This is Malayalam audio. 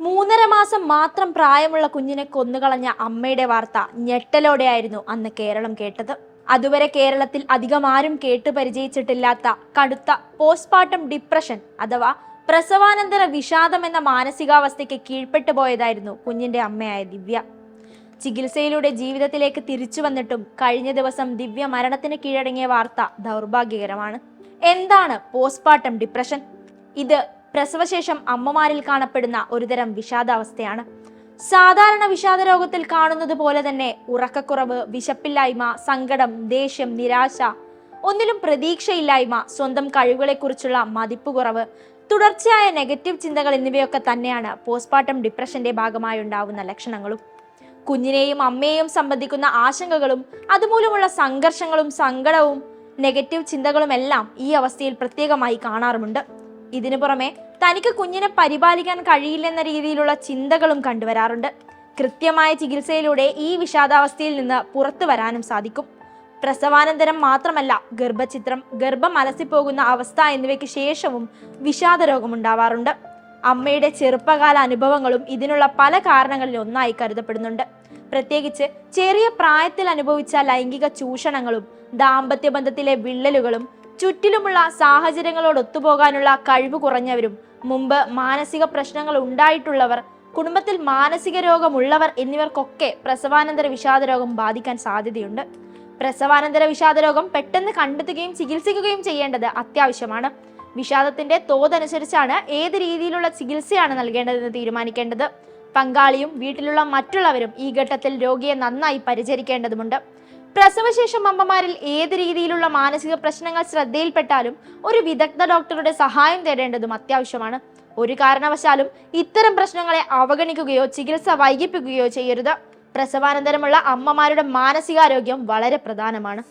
മൂന്നര മാസം മാത്രം പ്രായമുള്ള കുഞ്ഞിനെ കൊന്നുകളഞ്ഞ അമ്മയുടെ വാർത്ത ഞെട്ടലോടെയായിരുന്നു അന്ന് കേരളം കേട്ടത്. അതുവരെ കേരളത്തിൽ അധികം ആരും കേട്ടു പരിചയിച്ചിട്ടില്ലാത്ത കടുത്ത പോസ്റ്റ്മോർട്ടം ഡിപ്രഷൻ അഥവാ പ്രസവാനന്തര വിഷാദം എന്ന മാനസികാവസ്ഥയ്ക്ക് കീഴ്പ്പെട്ടു പോയതായിരുന്നു കുഞ്ഞിന്റെ അമ്മയായ ദിവ്യ. ചികിത്സയിലൂടെ ജീവിതത്തിലേക്ക് തിരിച്ചു വന്നിട്ടും കഴിഞ്ഞ ദിവസം ദിവ്യ മരണത്തിന് കീഴടങ്ങിയ വാർത്ത ദൗർഭാഗ്യകരമാണ്. എന്താണ് പോസ്റ്റ്മോർട്ടം ഡിപ്രഷൻ ഇത് പ്രസവശേഷം അമ്മമാരിൽ കാണപ്പെടുന്ന ഒരുതരം വിഷാദാവസ്ഥയാണ്. സാധാരണ വിഷാദ രോഗത്തിൽ കാണുന്നത് പോലെ തന്നെ ഉറക്കക്കുറവ് വിശപ്പില്ലായ്മ സങ്കടം ദേഷ്യം നിരാശ ഒന്നിലും പ്രതീക്ഷയില്ലായ്മ സ്വന്തം കഴിവുകളെക്കുറിച്ചുള്ള മതിപ്പുകുറവ് തുടർച്ചയായ നെഗറ്റീവ് ചിന്തകൾ എന്നിവയൊക്കെ തന്നെയാണ് പോസ്റ്റ്മോർട്ടം ഡിപ്രഷന്റെ ഭാഗമായി ഉണ്ടാവുന്ന ലക്ഷണങ്ങളും. കുഞ്ഞിനെയും അമ്മയെയും സംബന്ധിക്കുന്ന ആശങ്കകളും അതുമൂലമുള്ള സംഘർഷങ്ങളും സങ്കടവും നെഗറ്റീവ് ചിന്തകളുമെല്ലാം ഈ അവസ്ഥയിൽ പ്രത്യേകമായി കാണാറുമുണ്ട്. ഇതിനു പുറമെ തനിക്ക് കുഞ്ഞിനെ പരിപാലിക്കാൻ കഴിയില്ലെന്ന രീതിയിലുള്ള ചിന്തകളും കണ്ടുവരാറുണ്ട്. കൃത്യമായ ചികിത്സയിലൂടെ ഈ വിഷാദാവസ്ഥയിൽ നിന്ന് പുറത്തു വരാനും സാധിക്കും. പ്രസവാനന്തരം മാത്രമല്ല ഗർഭചിത്രം ഗർഭം അലസിപ്പോകുന്ന അവസ്ഥ എന്നിവയ്ക്ക് ശേഷവും വിഷാദ രോഗമുണ്ടാവാറുണ്ട് അമ്മയുടെ ചെറുപ്പകാല അനുഭവങ്ങളും ഇതിനുള്ള പല കാരണങ്ങളിൽ ഒന്നായി കരുതപ്പെടുന്നുണ്ട്. പ്രത്യേകിച്ച് ചെറിയ പ്രായത്തിൽ അനുഭവിച്ച ലൈംഗിക ചൂഷണങ്ങളും ദാമ്പത്യ ബന്ധത്തിലെ വിള്ളലുകളും ചുറ്റിലുമുള്ള സാഹചര്യങ്ങളോട് ഒത്തുപോകാനുള്ള കഴിവ് കുറഞ്ഞവരും മുമ്പ് മാനസിക പ്രശ്നങ്ങൾ ഉണ്ടായിട്ടുള്ളവർ കുടുംബത്തിൽ മാനസിക രോഗമുള്ളവർ എന്നിവർക്കൊക്കെ പ്രസവാനന്തര വിഷാദരോഗം ബാധിക്കാൻ സാധ്യതയുണ്ട്. പ്രസവാനന്തര വിഷാദരോഗം പെട്ടെന്ന് കണ്ടെത്തുകയും ചികിത്സിക്കുകയും ചെയ്യേണ്ടത് അത്യാവശ്യമാണ്. വിഷാദത്തിന്റെ തോതനുസരിച്ചാണ് ഏത് രീതിയിലുള്ള ചികിത്സയാണ് നൽകേണ്ടതെന്ന് തീരുമാനിക്കേണ്ടത്. പങ്കാളിയും വീട്ടിലുള്ള മറ്റുള്ളവരും ഈ ഘട്ടത്തിൽ രോഗിയെ നന്നായി പരിചരിക്കേണ്ടതുണ്ട്. പ്രസവശേഷം അമ്മമാരിൽ ഏത് രീതിയിലുള്ള മാനസിക പ്രശ്നങ്ങൾ ശ്രദ്ധയിൽപ്പെട്ടാലും ഒരു വിദഗ്ധ ഡോക്ടറുടെ സഹായം തേടേണ്ടതും അത്യാവശ്യമാണ്. ഒരു കാരണവശാലും ഇത്തരം പ്രശ്നങ്ങളെ അവഗണിക്കുകയോ ചികിത്സ വൈകിപ്പിക്കുകയോ ചെയ്യരുത്. പ്രസവാനന്തരമുള്ള അമ്മമാരുടെ മാനസികാരോഗ്യം വളരെ പ്രധാനമാണ്.